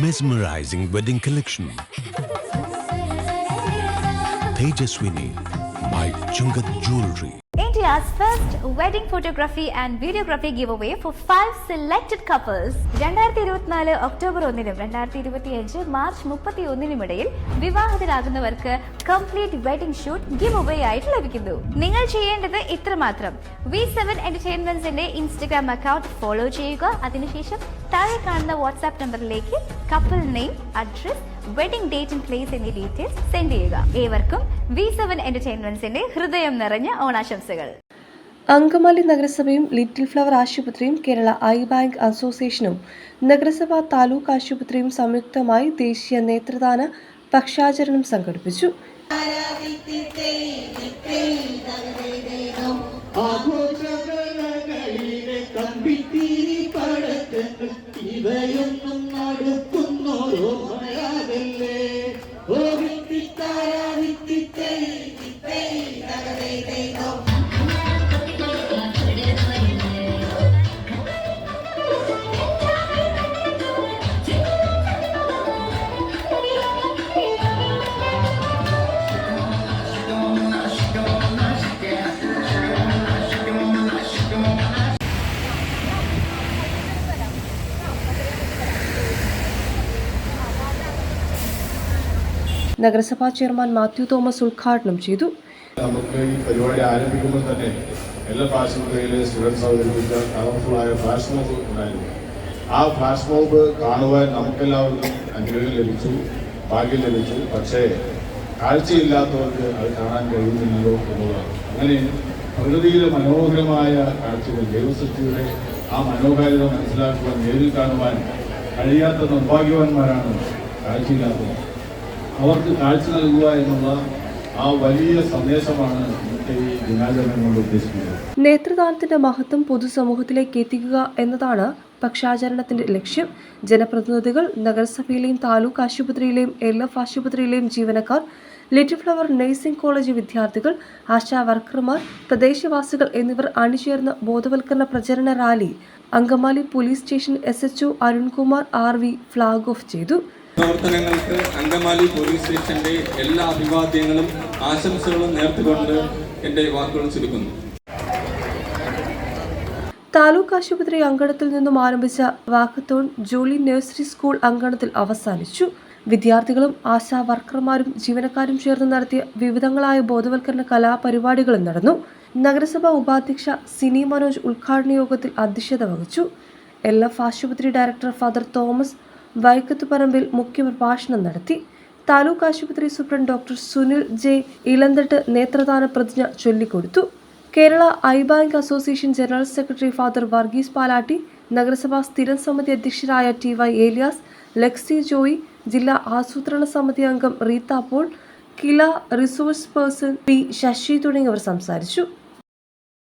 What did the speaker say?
mesmerizing wedding collection. Tejaswini by Jungat Jewelry. India's first wedding photography and videography giveaway for five selected couples. രണ്ടായിരത്തി ഇരുപത്തിനാല് October ഒന്നിനും രണ്ടായിരത്തി ഇരുപത്തി അഞ്ച് March മുപ്പത്തി ഒന്നിനും ഇടയിൽ വിവാഹത്തിലാകുന്നവർക്ക് complete wedding shoot give away ആയിട്ട് ലഭിക്കുന്നു. നിങ്ങൾ ചെയ്യേണ്ടത് ഇത്രമാത്രം. വി സെവൻ എന്റർടൈൻമെന്റ്സിന്റെ ഇൻസ്റ്റഗ്രാം അക്കൗണ്ട് ഫോളോ ചെയ്യുക. അതിനുശേഷം താഴെ കാണുന്ന വാട്സാപ്പ് നമ്പറിലേക്ക് couple name address wedding date and place എന്നീ ഡീറ്റെയിൽസ് സെൻഡ് ചെയ്യുക. ഏവർക്കും വി സെവൻ എന്റർടൈൻമെന്റ്സിന്റെ ഹൃദയം നിറഞ്ഞ ഓണാശംസകൾ. അങ്കമാലി നഗരസഭയും ലിറ്റിൽ ഫ്ലവർ ആശുപത്രിയും കേരള ഐ ബാങ്ക് അസോസിയേഷനും നഗരസഭ താലൂക്ക് ആശുപത്രിയും സംയുക്തമായി ദേശീയ നേത്രദാന പക്ഷാചരണം സംഘടിപ്പിച്ചു. ഇവയൊന്നും നഗരസഭാ ചെയർമാൻ മാത്യു തോമസ് ഉദ്ഘാടനം ചെയ്തു നമുക്ക് ഈ പരിപാടി ആരംഭിക്കുമ്പോൾ തന്നെ എല്ലാ ആശുപത്രിയിലെ സ്റ്റുഡൻസ് അവതരിപ്പിച്ച കളർഫുള്ളായ ഫ്ലാഷ് മോബ് ഉണ്ടായിരുന്നു. ആ ഫ്ലാഷ് മോബ് കാണുവാൻ നമുക്കെല്ലാവർക്കും അനുഗ്രഹം ലഭിച്ചു ഭാഗ്യം ലഭിച്ചു. പക്ഷേ കാഴ്ചയില്ലാത്തവർക്ക് അത് കാണാൻ കഴിയുന്നില്ലല്ലോ എന്നുള്ളതാണ്. അങ്ങനെ പ്രകൃതിയിലെ മനോഹരമായ കാഴ്ചകൾ ദൈവസൃഷ്ടിയുടെ ആ മനോഹാരിത മനസ്സിലാക്കുവാൻ നേരിൽ കാണുവാൻ കഴിയാത്ത നിർഭാഗ്യവാന്മാരാണ് കാഴ്ചയില്ലാത്തവർ. അവർക്ക് കാഴ്ച നൽകുക എന്നുള്ള ആ വലിയ സന്ദേശമാണ് നേത്രദാനത്തിന്റെ മഹത്വം പൊതുസമൂഹത്തിലേക്ക് എത്തിക്കുക എന്നതാണ് പക്ഷാചരണത്തിന്റെ ലക്ഷ്യം. ജനപ്രതിനിധികൾ നഗരസഭയിലെയും താലൂക്ക് ആശുപത്രിയിലെയും എൽ എഫ് ആശുപത്രിയിലെയും ജീവനക്കാർ ലിറ്റിൽ ഫ്ലവർ നഴ്സിംഗ് കോളേജ് വിദ്യാർത്ഥികൾ ആശാ വർക്കർമാർ പ്രദേശവാസികൾ എന്നിവർ അണിചേർന്ന ബോധവൽക്കരണ പ്രചരണ rally Angamaly police station S H Arunkumar R V flag off ചെയ്തു. പ്രവർത്തനങ്ങൾക്ക് അങ്കമാലി പോലീസ് സ്റ്റേഷന്റെ എല്ലാ അഭിവാദ്യങ്ങളും ആശംസകളും നേർത്തുകൊണ്ട് എന്റെ വാക്കുകൾ ചുരുക്കുന്നു. താലൂക്ക് ആശുപത്രി അങ്കണത്തിൽ നിന്നും ആരംഭിച്ച വാക്കത്തോൺ ജോളി നഴ്സറി സ്കൂൾ അങ്കണത്തിൽ അവസാനിച്ചു. വിദ്യാർത്ഥികളും ആശാ വർക്കർമാരും ജീവനക്കാരും ചേർന്ന് നടത്തിയ വിവിധങ്ങളായ ബോധവൽക്കരണ കലാപരിപാടികളും നടന്നു. നഗരസഭാ ഉപാധ്യക്ഷ സിനി മനോജ് ഉദ്ഘാടന യോഗത്തിൽ അധ്യക്ഷത വഹിച്ചു. എൽ എഫ് ആശുപത്രി ഡയറക്ടർ ഫാദർ തോമസ് വൈക്കത്തുപറമ്പിൽ മുഖ്യപ്രഭാഷണം നടത്തി. താലൂക്ക് ആശുപത്രി superintendent doctor Sunil J Elanthattu നേത്രദാന പ്രതിജ്ഞ ചൊല്ലിക്കൊടുത്തു. Kerala eye bank association general secretary father Varghese Palatty നഗരസഭാ സ്ഥിരം സമിതി അധ്യക്ഷരായ ടി വൈ ഏലിയാസ് ലക്സി ജോയി ജില്ലാ ആസൂത്രണ സമിതി അംഗം Reetha Paul KILA resource person P Sasi തുടങ്ങിയവർ സംസാരിച്ചു.